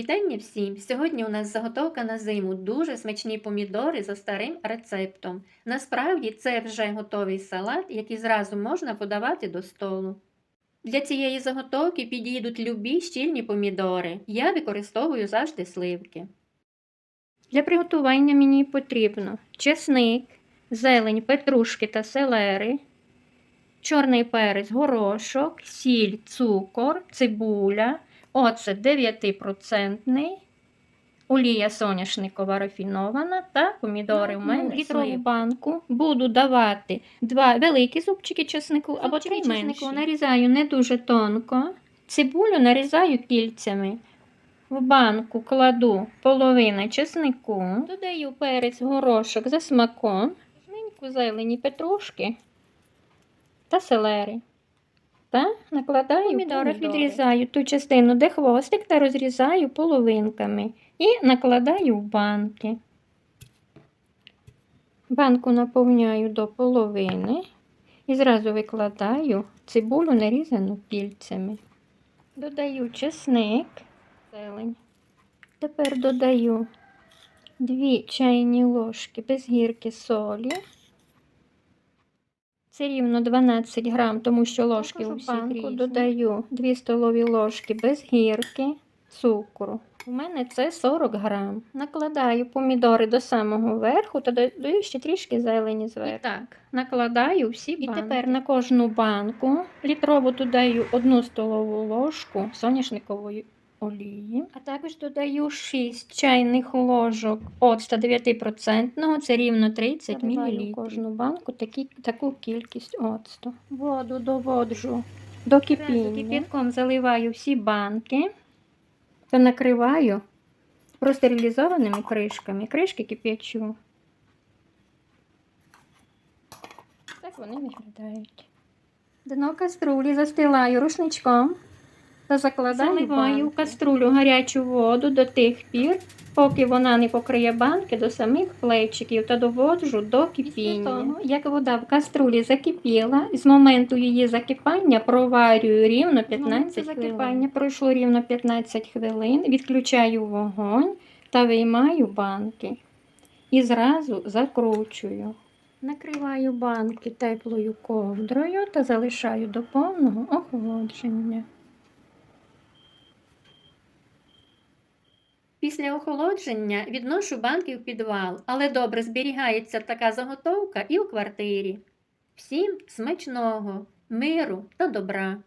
Вітання всім! Сьогодні у нас заготовка на зиму дуже смачні помідори за старим рецептом. Насправді це вже готовий салат, який зразу можна подавати до столу. Для цієї заготовки підійдуть любі щільні помідори. Я використовую завжди сливки. Для приготування мені потрібно чесник, зелень, петрушки та селери, чорний перець, горошок, сіль, цукор, цибуля, оцет 9%, олія соняшникова рафінована та помідори у мене літрову банку. Буду давати два великі зубчики чеснику або три менші. нарізаю не дуже тонко. Цибулю нарізаю кільцями. В банку кладу половину чеснику, додаю перець горошок за смаком, жменьку зелені петрушки та селери. Та накладаю помідори, відрізаю ту частину, де хвостик, та розрізаю половинками і накладаю в банки. Банку наповняю до половини і зразу викладаю цибулю нарізану кільцями. Додаю чесник, зелень. Тепер додаю 2 чайні ложки без гірки солі. Це рівно 12 грам, тому що ложки у банку. Додаю 2 столові ложки без гірки цукру. У мене це 40 грам. Накладаю помідори до самого верху та додаю ще трішки зелені зверху. І так, накладаю всі банки. І тепер на кожну банку літрову додаю 1 столову ложку соняшникової олії, а також додаю 6 чайних ложок оцта 9%, це рівно 30 мл. кожну банку такі, таку кількість оцту. Воду доводжу до кипіння. Кипятком заливаю всі банки та накриваю простерилізованими кришками. Кришки кип'ячу. Так вони виглядають. Дно каструлі застилаю рушничком та закладаю Заливаю в каструлю гарячу воду до тих пір, поки вона не покриє банки до самих плечиків та доводжу до кипіння. Того, як вода в каструлі закипіла, з моменту її закипання проварюю рівно 15 хвилин. закипання пройшло рівно 15 хвилин, відключаю вогонь та виймаю банки. І зразу закручую. Накриваю банки теплою ковдрою та залишаю до повного охолодження. Після охолодження відношу банки в підвал, але добре зберігається така заготовка і у квартирі. Всім смачного, миру та добра!